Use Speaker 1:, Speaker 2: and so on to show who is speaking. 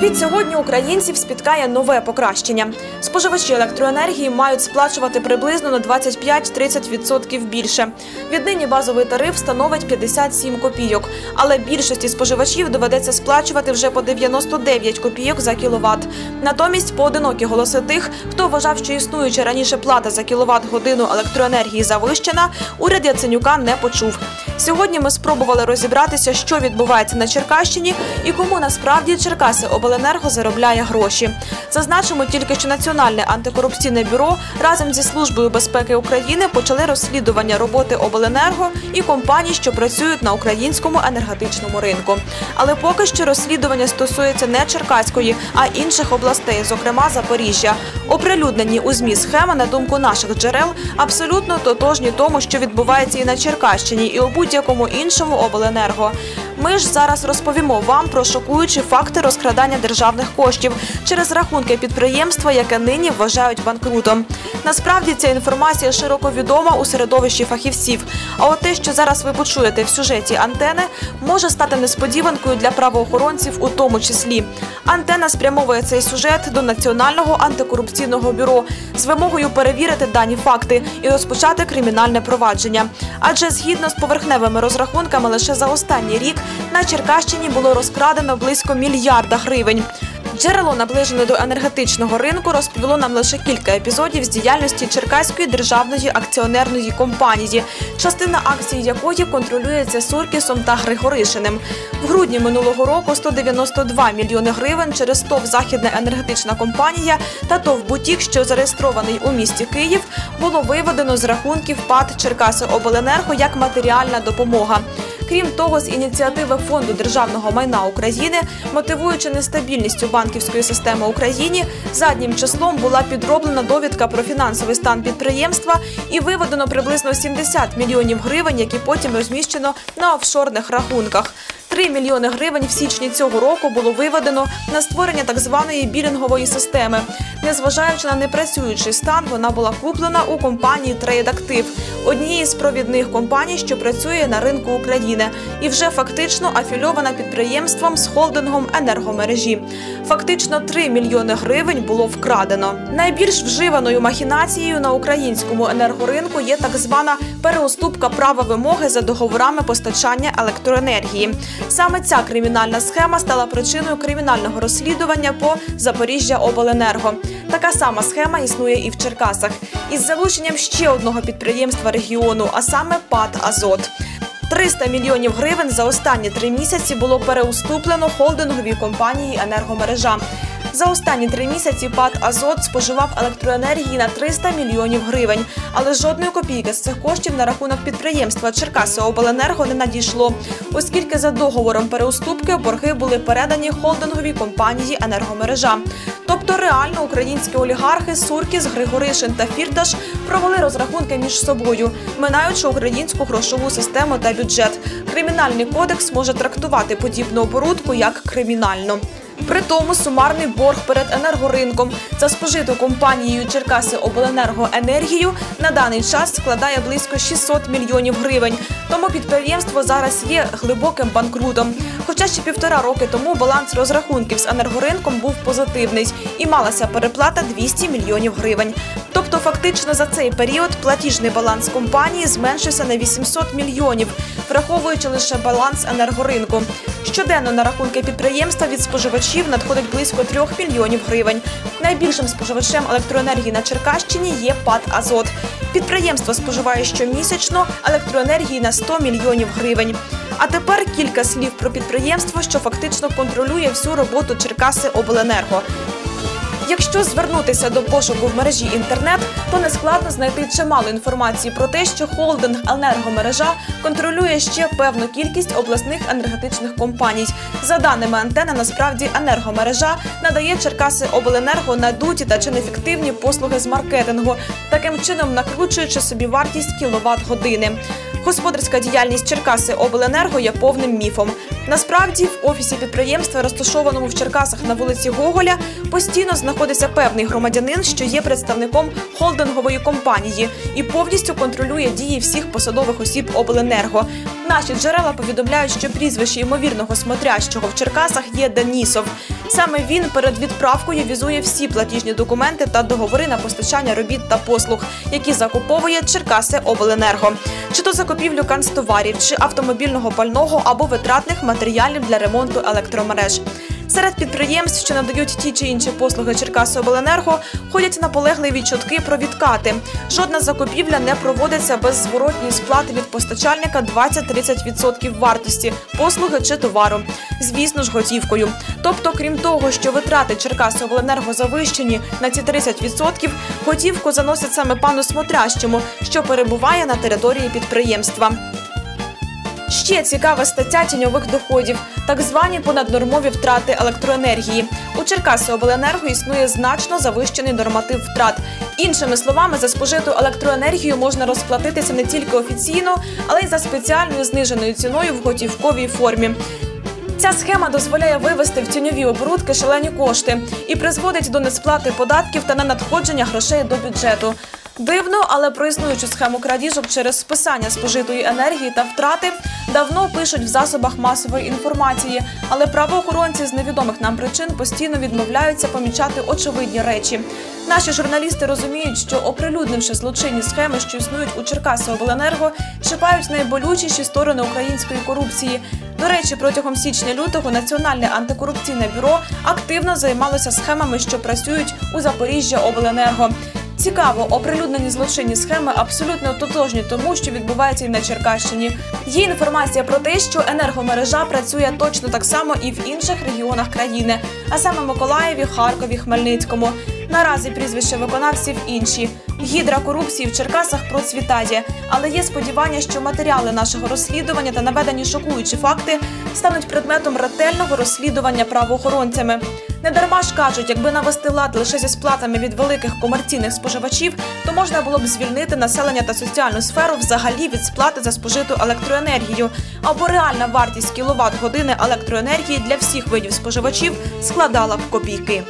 Speaker 1: Від сьогодні українців спіткає нове покращення. Споживачі електроенергії мають сплачувати приблизно на 25-30% більше. Віднині базовий тариф становить 57 копійок, але більшості споживачів доведеться сплачувати вже по 99 копійок за кіловат. Натомість поодинокі голоси тих, хто вважав, що існуюча раніше плата за кіловат годину електроенергії завищена, уряд Яценюка не почув. Сьогодні ми спробували розібратися, що відбувається на Черкащині і кому насправді Черкаси Обленерго заробляє гроші. Зазначимо тільки, що Національне антикорупційне бюро разом зі службою безпеки України почали розслідування роботи обленерго і компаній, що працюють на українському енергетичному ринку. Але поки що розслідування стосується не Черкаської, а інших областей, зокрема Запоріжжя. Оприлюднені у змі схеми, на думку наших джерел, абсолютно тотожні тому, що відбувається і на Черкащині, і у будь-якому іншому обленерго. Ми ж зараз розповімо вам про шокуючі факти розкрадання державних коштів через рахунки підприємства, яке нині вважають банкрутом. Насправді ця інформація широко відома у середовищі фахівців. А от те, що зараз ви почуєте в сюжеті антени, може стати несподіванкою для правоохоронців, у тому числі. Антена спрямовує цей сюжет до Національного антикорупційного бюро з вимогою перевірити дані факти і розпочати кримінальне провадження. Адже згідно з поверхневими розрахунками, лише за останній рік на Черкащині було розкрадено близько мільярда гривень. Джерело, наближене до енергетичного ринку, розповіло нам лише кілька епізодів з діяльності Черкаської державної акціонерної компанії, частина акцій якої контролюється Суркісом та Григоришиним. В грудні минулого року 192 мільйони гривень через ТОВ Західна енергетична компанія та ТОВ Бутік, що зареєстрований у місті Київ, було виведено з рахунків ПАД Черкаси Обленерго як матеріальна допомога. Крім того, з ініціативи фонду державного майна України, мотивуючи нестабільністю банківської системи Україні, заднім числом була підроблена довідка про фінансовий стан підприємства і виведено приблизно 70 мільйонів гривень, які потім розміщено на офшорних рахунках. 3 мільйони гривень в січні цього року було виведено на створення так званої білінгової системи. Незважаючи на непрацюючий стан, вона була куплена у компанії Трейдактив, однієї з провідних компаній, що працює на ринку України, і вже фактично афільована підприємством з холдингом енергомережі. Фактично 3 мільйони гривень було вкрадено. Найбільш вживаною махінацією на українському енергоринку є так звана переуступка права вимоги за договорами постачання електроенергії. Саме ця кримінальна схема стала причиною кримінального розслідування по Запоріжжя Обленерго. Така сама схема існує і в Черкасах із залученням ще одного підприємства регіону, а саме ПАД Азот. 300 мільйонів гривень за останні три місяці було переуступлено холдинговій компанії енергомережа. За останні три місяці ПАД Азот споживав електроенергії на 300 мільйонів гривень, але жодної копійки з цих коштів на рахунок підприємства Черкаси Обленерго не надійшло, оскільки за договором переуступки борги були передані холдинговій компанії енергомережа. Тобто реально українські олігархи Суркіс, Григоришин та Фірташ провели розрахунки між собою, минаючи українську грошову систему та бюджет. Кримінальний кодекс може трактувати подібну оборудку як кримінальну. При тому сумарний борг перед енергоринком за спожиту компанією Черкаси Обленергоенергію на даний час складає близько 600 мільйонів гривень. Тому підприємство зараз є глибоким банкрутом. Хоча ще півтора роки тому баланс розрахунків з енергоринком був позитивний і малася переплата 200 мільйонів гривень. Тобто, фактично за цей період платіжний баланс компанії зменшився на 800 мільйонів, враховуючи лише баланс енергоринку. Щоденно на рахунки підприємства від споживачів надходить близько 3 мільйонів гривень. Найбільшим споживачем електроенергії на Черкащині є ПАД Азот. Підприємство споживає щомісячно електроенергії на 100 мільйонів гривень. А тепер кілька слів про підприємство, що фактично контролює всю роботу Черкаси Обленерго. Якщо звернутися до пошуку в мережі інтернет, то нескладно знайти чимало інформації про те, що холдинг енергомережа контролює ще певну кількість обласних енергетичних компаній. За даними антени, насправді енергомережа надає Черкаси Обленерго надуті та чи неефективні послуги з маркетингу, таким чином накручуючи собі вартість кіловат години. Господарська діяльність Черкаси Обленерго є повним міфом. Насправді, в офісі підприємства, розташованому в Черкасах на вулиці Гоголя, постійно знаходиться певний громадянин, що є представником холдингової компанії і повністю контролює дії всіх посадових осіб Обленерго. Наші джерела повідомляють, що прізвище ймовірного смотрящого в Черкасах є Денісов. Саме він перед відправкою візує всі платіжні документи та договори на постачання робіт та послуг, які закуповує Черкаси Обленерго, чи то закупівлю канцтоварів, чи автомобільного пального або витратних матеріалів для ремонту електромереж. Серед підприємств, що надають ті чи інші послуги Черкасиобленерго, ходять наполегливі чутки про відкати. Жодна закупівля не проводиться без зворотньої сплати від постачальника 20-30% вартості послуги чи товару. Звісно ж, готівкою. Тобто, крім того, що витрати Черкасиобленерго завищені на ці 30%, готівку заносять саме пану Смотрящому, що перебуває на території підприємства. Ще цікава стаття тіньових доходів, так звані понаднормові втрати електроенергії. У Черкаси Обленерго існує значно завищений норматив втрат. Іншими словами, за спожиту електроенергію можна розплатитися не тільки офіційно, але й за спеціальною зниженою ціною в готівковій формі. Ця схема дозволяє вивести в тіньові оборудки шалені кошти і призводить до несплати податків та ненадходження грошей до бюджету. Дивно, але про існуючу схему крадіжок через списання спожитої енергії та втрати давно пишуть в засобах масової інформації, але правоохоронці з невідомих нам причин постійно відмовляються помічати очевидні речі. Наші журналісти розуміють, що оприлюднивши злочинні схеми, що існують у Черкаси Обленерго, чіпають найболючіші сторони української корупції. До речі, протягом січня-лютого Національне антикорупційне бюро активно займалося схемами, що працюють у Запоріжжя Обленерго. Цікаво, оприлюднені злочинні схеми абсолютно тотожні тому, що відбувається і на Черкащині. Є інформація про те, що енергомережа працює точно так само і в інших регіонах країни, а саме Миколаєві, Харкові, Хмельницькому. Наразі прізвища виконавців інші. Гідра корупції в Черкасах процвітає, але є сподівання, що матеріали нашого розслідування та наведені шокуючі факти стануть предметом ретельного розслідування правоохоронцями. Недарма ж кажуть, якби навести лад лише зі сплатами від великих комерційних споживачів, то можна було б звільнити населення та соціальну сферу взагалі від сплати за спожиту електроенергію. Або реальна вартість кіловат години електроенергії для всіх видів споживачів складала б копійки.